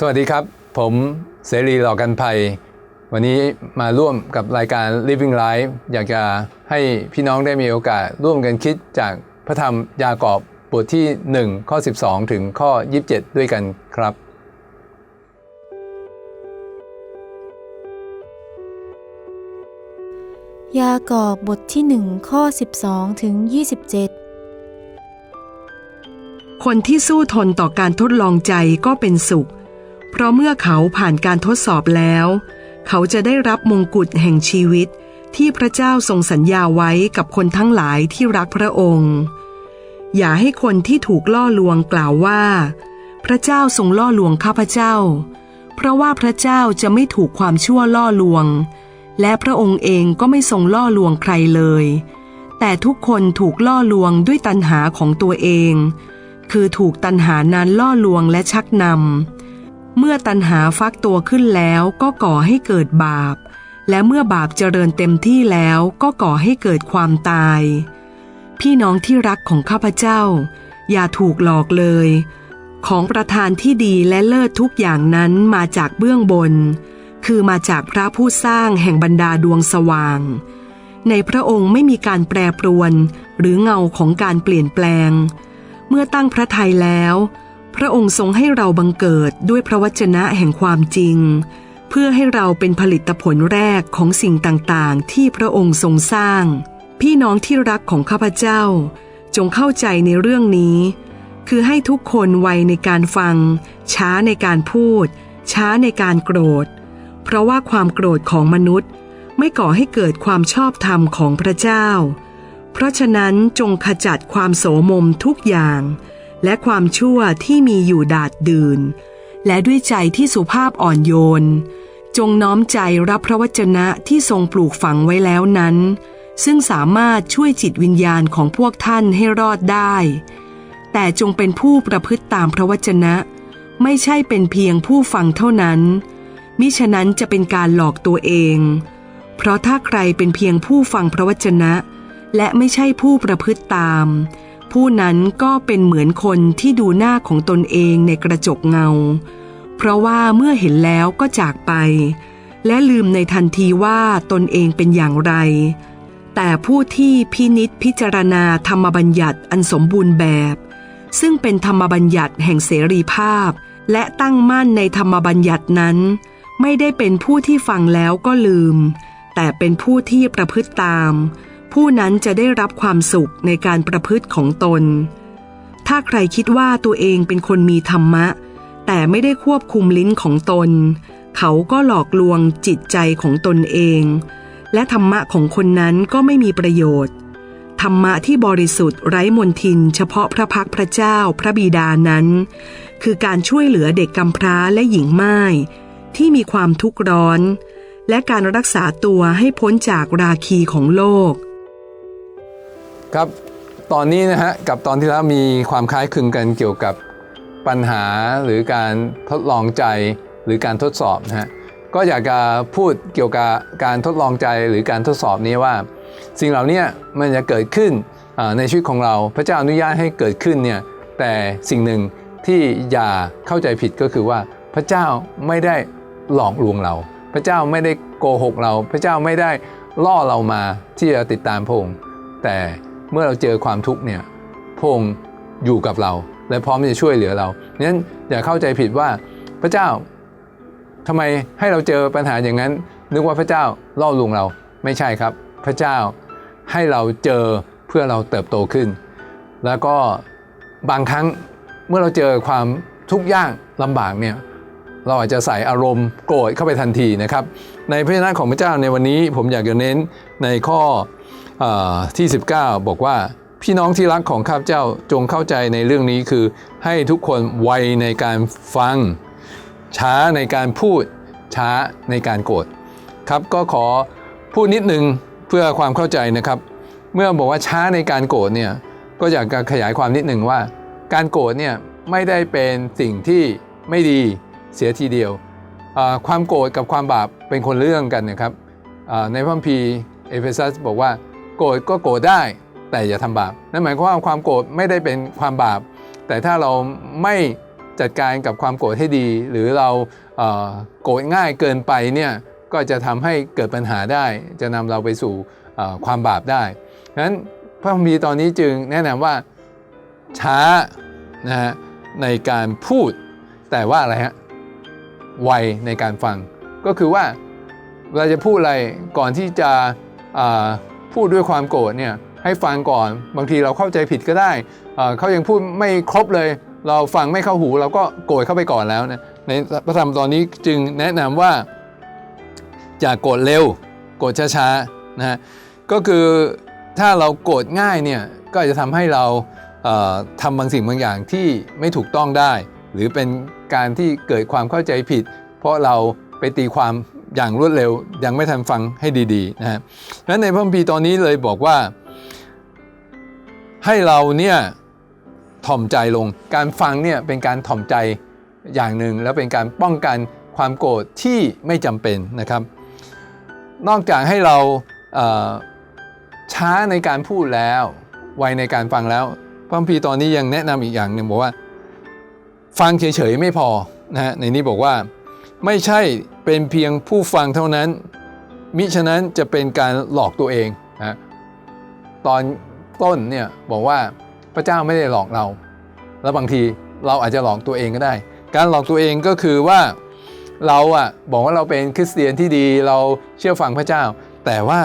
สวัสดีครับ ผมเสรีหล่อกันภัย วันนี้มาร่วมกับรายการ Living Life อยากจะให้พี่น้องได้มีโอกาสร่วมกันคิดจากพระธรรมยากอบบทที่ 1 ข้อ 12 ถึงข้อ 27 ด้วยกันครับ ยากอบบทที่หนึ่งข้อ 12 ถึง 27คนที่สู้ทนต่อการทดลองใจก็เป็นสุข เพราะเมื่อเขาผ่านการทดสอบแล้ว เขาจะได้รับมงกุฎแห่งชีวิตที่พระเจ้าทรงสัญญาไว้กับคนทั้งหลายที่รักพระองค์ อย่าให้คนที่ถูกล่อลวงกล่าวว่า พระเจ้าทรงล่อลวงข้าพเจ้า เพราะว่าพระเจ้าจะไม่ถูกความชั่วล่อลวง และพระองค์เองก็ไม่ทรงล่อลวงใครเลย แต่ทุกคนถูกล่อลวงด้วยตัณหาของตัวเอง คือถูกตัณหานั้นล่อลวงและชักนำ มื่อตัณหาฟักตัวขึ้นแล้วก็ก่อให้เกิดบาป และเมื่อบาปเจริญเต็มที่แล้วก็ก่อให้เกิดความตาย พี่น้องที่รักของข้าพเจ้า อย่าถูกหลอกเลย ของประธานที่ดีและเลิศทุกอย่างนั้นมาจากเบื้องบน คือมาจากพระผู้สร้างแห่งบรรดาดวงสว่าง ในพระองค์ไม่มีการแปรปรวน หรือเงาของการเปลี่ยนแปลง เมื่อตั้งพระทัยแล้ว พระองค์ทรงให้เราบังเกิดด้วยพระวจนะแห่งความจริง เพื่อให้เราเป็นผลิตผลแรกของสิ่งต่างๆ ที่พระองค์ทรงสร้าง พี่น้องที่รักของข้าพเจ้า จงเข้าใจในเรื่องนี้ คือให้ทุกคนไวในการฟัง ช้าในการพูด ช้าในการโกรธ เพราะว่าความโกรธของมนุษย์ ไม่ก่อให้เกิดความชอบธรรมของพระเจ้า เพราะฉะนั้นจงขจัดความโสมมทุกอย่าง และความชั่วที่มีอยู่ดาดดื่น และด้วยใจที่สุภาพอ่อนโยน จงน้อมใจรับพระวจนะที่ทรงปลูกฝังไว้แล้วนั้น ซึ่งสามารถช่วยจิตวิญญาณของพวกท่านให้รอดได้ แต่จงเป็นผู้ประพฤติตามพระวจนะ ไม่ใช่เป็นเพียงผู้ฟังเท่านั้น มิฉะนั้นจะเป็นการหลอกตัวเอง เพราะถ้าใครเป็นเพียงผู้ฟังพระวจนะ และไม่ใช่ผู้ประพฤติตาม ผู้นั้นก็เป็นเหมือนคนที่ดูหน้าของตนเองในกระจกเงา เพราะว่าเมื่อเห็นแล้วก็จากไป และลืมในทันทีว่าตนเองเป็นอย่างไร แต่ผู้ที่พินิษพิจารณาธรรมบัญญัติอันสมบูรณ์แบบ ซึ่งเป็นธรรมบัญญัติแห่งเสรีภาพ และตั้งมั่นในธรรมบัญญัตินั้น ไม่ได้เป็นผู้ที่ฟังแล้วก็ลืม แต่เป็นผู้ที่ประพฤติตาม ผู้นั้นจะได้รับความสุขในการประพฤติของตน ถ้าใครคิดว่าตัวเองเป็นคนมีธรรมะ แต่ไม่ได้ควบคุมลิ้นของตน เขาก็หลอกลวงจิตใจของตนเอง และธรรมะของคนนั้นก็ไม่มีประโยชน์ ธรรมะที่บริสุทธิ์ไร้มนทิน เฉพาะพระพักตร์พระเจ้าพระบิดานั้น คือการช่วยเหลือเด็กกำพร้าและหญิงไม่ายที่มีความทุกข์ร้อน และการรักษาตัวให้พ้นจากราคีของโลก ครับตอนนี้นะฮะกับตอนที่แล้วมีความคล้ายคลึงกันเกี่ยวกับปัญหาหรือการทดลองใจหรือการทดสอบนะฮะก็อยากจะพูดเกี่ยวกับการทดลองใจหรือการทดสอบนี้ว่า สิ่งเหล่านี้มันจะเกิดขึ้นในชีวิตของเราพระเจ้าอนุญาตให้เกิดขึ้นเนี่ยแต่สิ่งหนึ่งที่อย่าเข้าใจผิดก็คือว่าพระเจ้าไม่ได้หลอกลวงเรา พระเจ้าไม่ได้โกหกเรา พระเจ้าไม่ได้ล่อเรามาที่จะติดตามพระองค์แต่ เมื่อเราเจอความทุกข์เนี่ยพระองค์อยู่กับเรา และพร้อมที่จะช่วยเหลือเรานั้นอย่าเข้าใจผิดว่าพระเจ้าทำไมให้เราเจอปัญหาอย่างนั้น นึกว่าพระเจ้าล่อลวงเราไม่ใช่ครับ พระเจ้าให้เราเจอเพื่อเราเติบโตขึ้น แล้วก็บางครั้งเมื่อเราเจอความทุกข์ยากลำบากเนี่ยเราอาจจะใส่อารมณ์โกรธเข้าไปทันทีนะครับ ในพระชนะของพระเจ้าในวันนี้ผมอยากจะเน้นในข้อ ที่ 19 บอกว่าพี่น้องที่รักของข้าพเจ้าจงเข้าใจในเรื่องนี้คือให้ทุกคนไวในการฟัง ช้าในการพูด ช้าในการโกรธครับก็ขอพูดนิดนึงเพื่อความเข้าใจนะครับ เมื่อบอกว่าช้าในการโกรธเนี่ยก็อยากจะขยายความนิดหนึ่งว่า การโกรธเนี่ยไม่ได้เป็นสิ่งที่ไม่ดีเสียทีเดียว ความโกรธกับความบาปเป็นคนเรื่องกันนะครับในพระคัมภีร์เอเฟซัสบอกว่า โกรธก็โกรธได้ แต่อย่าทำบาปนั่นหมายความว่าความโกรธไม่ได้เป็นความบาป แต่ถ้าเราไม่จัดการกับความโกรธให้ดี หรือเราเโกรธง่ายเกินไปเนี่ยก็จะทำให้เกิดปัญหาได้ จะนำเราไปสู่ความบาปได้ฉะนั้นพระคัมภีร์ตอนนี้จึงแนะนำว่าช้านะฮะในการพูดแต่ว่าอะไรฮะไวในการฟัง ก็คือว่าเราจะพูดอะไรก่อนที่จะ พูดด้วยความโกรธเนี่ยให้ฟังก่อน บางทีเราเข้าใจผิดก็ได้เขายังพูดไม่ครบเลย เราฟังไม่เข้าหูเราก็โกรธเข้าไปก่อนแล้วนะในพระธรรมตอนนี้จึงแนะนำว่าอย่าโกรธเร็วโกรธช้าๆนะฮะก็คือถ้าเราโกรธง่ายเนี่ยก็จะทำให้เราเอ่อทำบางสิ่งบางอย่างที่ไม่ถูกต้องได้ หรือเป็นการที่เกิดความเข้าใจผิด เพราะเราไปตีความ อย่างรวดเร็วยังไม่ทันฟังให้ดีๆนะฮะนั้นในพระคัมภีร์ตอนนี้เลยบอกว่า ให้เราเนี่ยถ่อมใจลง การฟังเนี่ยเป็นการถ่อมใจอย่างหนึ่งแล้วเป็นการป้องกันความโกรธที่ไม่จำเป็นนะครับ นอกจากให้เราเช้าในการพูดแล้ว ไวในการฟังแล้วพระคัมภีร์ตอนนี้ยังแนะนำอีกอย่างหนึ่งบอกว่า ฟังเฉยๆไม่พอนะฮะในนี้บอกว่า ไม่ใช่เป็นเพียงผู้ฟังเท่านั้น มิฉะนั้นจะเป็นการหลอกตัวเองนะตอนต้นเนี่ยบอกว่าพระเจ้าไม่ได้หลอกเรา แล้วบางทีเราอาจจะหลอกตัวเองก็ได้ การหลอกตัวเองก็คือว่าเราอะบอกว่าเราเป็นคริสเตียนที่ดีเราเชื่อฟังพระเจ้า แต่ว่า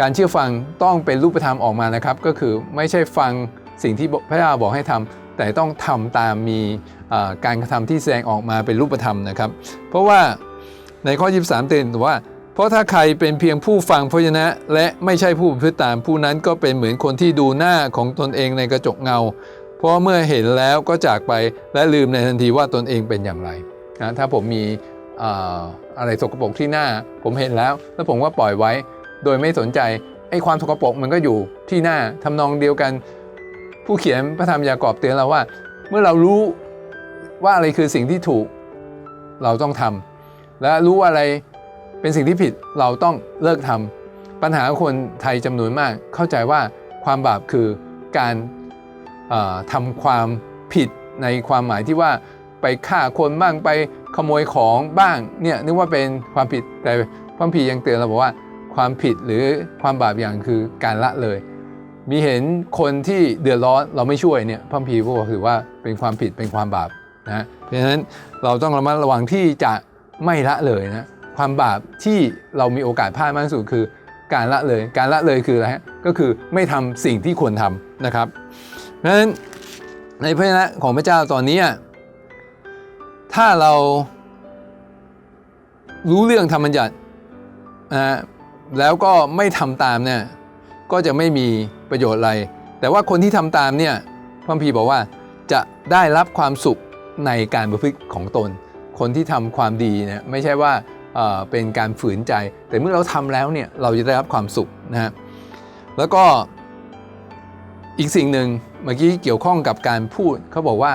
การเชื่อฟังต้องเป็นรูปธรรมออกมานะครับ ก็คือไม่ใช่ฟังสิ่งที่พระเจ้าบอกให้ทำ แต่ต้องทำตามมีการกระทำที่แสดงออกมาเป็นรูปธรรมนะครับ เพราะว่าในข้อ 23 เตือนว่า เพราะถ้าใครเป็นเพียงผู้ฟังพระวจนะ และไม่ใช่ผู้ประพฤติตามผู้นั้นก็เป็นเหมือนคนที่ดูหน้าของตนเองในกระจกเงา เพราะเมื่อเห็นแล้วก็จากไปและลืมในทันทีว่าตนเองเป็นอย่างไรนะถ้าผมมีอะไรสกปรกที่หน้า ผมเห็นแล้ว แล้วผมก็ปล่อยไว้ โดยไม่สนใจไอ้ความสกปรกมันก็อยู่ที่หน้าทำนองเดียวกัน ผู้เขียนพระธรรมยากอบเตือนเราว่า เมื่อเรารู้ว่าอะไรคือสิ่งที่ถูกเราต้องทำและรู้ว่าอะไรเป็นสิ่งที่ผิดเราต้องเลิกทำปัญหาคนไทยจำนวนมาก เข้าใจว่าความบาปคือการเอ่อทำความผิดในความหมายที่ว่าไปฆ่าคนบ้างไปขโมยของบ้างเนี่ยนึกว่าเป็นความผิดแต่พระคัมภียังเตือนเราบอกว่าความผิดหรือความบาปอย่างคือการละเลย มีเห็นคนที่เดือดร้อนเราไม่ช่วยเนี่ยพระคัมภีร์ก็ถือว่าเป็นความผิดเป็นความบาปนะเพราะฉะนั้นเราต้องระมัดระวังที่จะไม่ละเลยนะความบาปที่เรามีโอกาสพลาดมากที่สุดคือการละเลย การละเลยคืออะไรฮะก็คือไม่ทำสิ่งที่ควรทำนะครับเพราะฉะนั้นในพระนะของพระเจ้าตอนนี้ถ้าเรารู้เรื่องธรรมบัญญัตินะฮะแล้วก็ไม่ทำตามเนี่ย ก็จะไม่มีประโยชน์อะไร แต่ว่าคนที่ทำตามเนี่ยพระคัมภีบอกว่าจะได้รับความสุขในการประพฤติของตน คนที่ทำความดีเนี่ยไม่ใช่ว่าเเป็นการฝืนใจ แต่เมื่อเราทำแล้วเนี่ยเราจะได้รับความสุขนะฮะแล้วก็อีกสิ่งหนึ่งเมื่อกี้เกี่ยวข้องกับการพูดเขาบอกว่า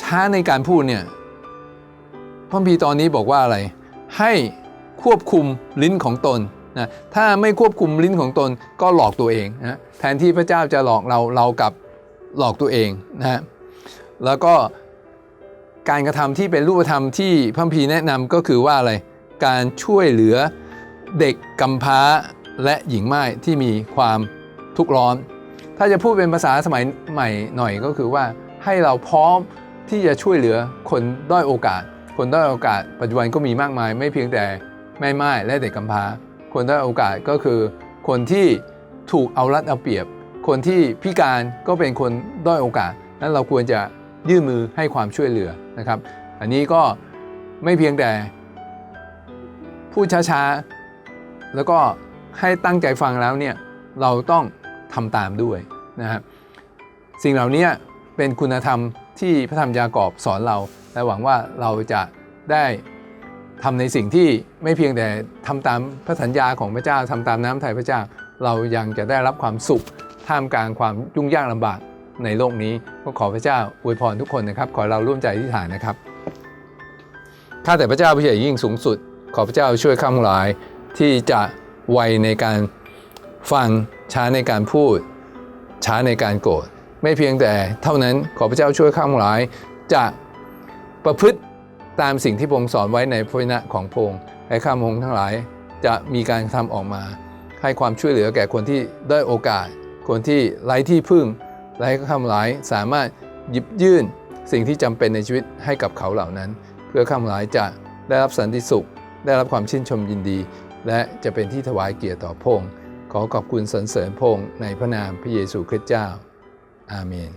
ช้าในการพูดเนี่ยพระคัมภีตอนนี้บอกว่าอะไรให้ควบคุมลิ้นของตน นะถ้าไม่ควบคุมลิ้นของตนก็หลอกตัวเองนะแทนที่พระเจ้าจะหลอกเราเรากลับหลอกตัวเองนะฮะแล้วก็การกระทำที่เป็นรูปธรรมที่พระคัมภีแนะนำก็คือว่าอะไรการช่วยเหลือเด็กกำพร้าและหญิงม่ายที่มีความทุกข์ร้อน ถ้าจะพูดเป็นภาษาสมัยใหม่หน่อยก็คือว่าให้เราพร้อมที่จะช่วยเหลือคนด้อยโอกาส คนด้อยโอกาส ปัจจุบันก็มีมากมาย ไม่เพียงแต่แม่ไม้และเด็กกำพร้า คนด้อยโอกาสก็คือ คนที่ถูกเอารัดเอาเปรียบ คนที่พิการก็เป็นคนด้อยโอกาส นั้นเราควรจะยื่นมือให้ความช่วยเหลือนะครับ อันนี้ก็ไม่เพียงแต่พูดช้าๆ แล้วก็ให้ตั้งใจฟังแล้วเนี่ยเราต้องทำตามด้วยนะครับสิ่งเหล่านี้เป็นคุณธรรมที่พระธรรมยากอบสอนเรา และหวังว่าเราจะได้ ทำในสิ่งที่ไม่เพียงแต่ทำตามพระสัญญาของพระเจ้าทำตามน้ำไทยพระเจ้า เรายังจะได้รับความสุข ท่ามกลางความยุ่งยากลำบากในโลกนี้ก็ขอพระเจ้าอวยพรทุกคนนะครับ ขอเราร่วมใจที่ฐานนะครับข้าแต่พระเจ้าผู้ใหญ่ยิ่งสูงสุด ขอพระเจ้าช่วยข้าทั้งหลายที่จะไวในการฟังช้าในการพูด ช้าในการโกรธไม่เพียงแต่เท่านั้นขอพระเจ้าช่วยข้าทั้งหลายจะประพฤติ ตามสิ่งที่พระองค์สอนไว้ในพระวจนะของพระองค์ให้ข้าพระองค์ทั้งหลายจะมีการทำออกมา ให้ความช่วยเหลือแก่คนที่ได้อยโอกาส คนที่ไร้ที่พึ่งและให้ข้าทั้งหลายสามารถหยิบยื่นสิ่งที่จำเป็นในชีวิตให้กับเขาเหล่านั้น เพื่อข้าทั้งหลายจะได้รับสันติสุข ได้รับความชื่นชมยินดี และจะเป็นที่ถวายเกียรติต่อพระองค์ขอขอบคุณสรรเสริญพระองค์ในพระนามพระเยซูคริสต์เจ้า อาเมน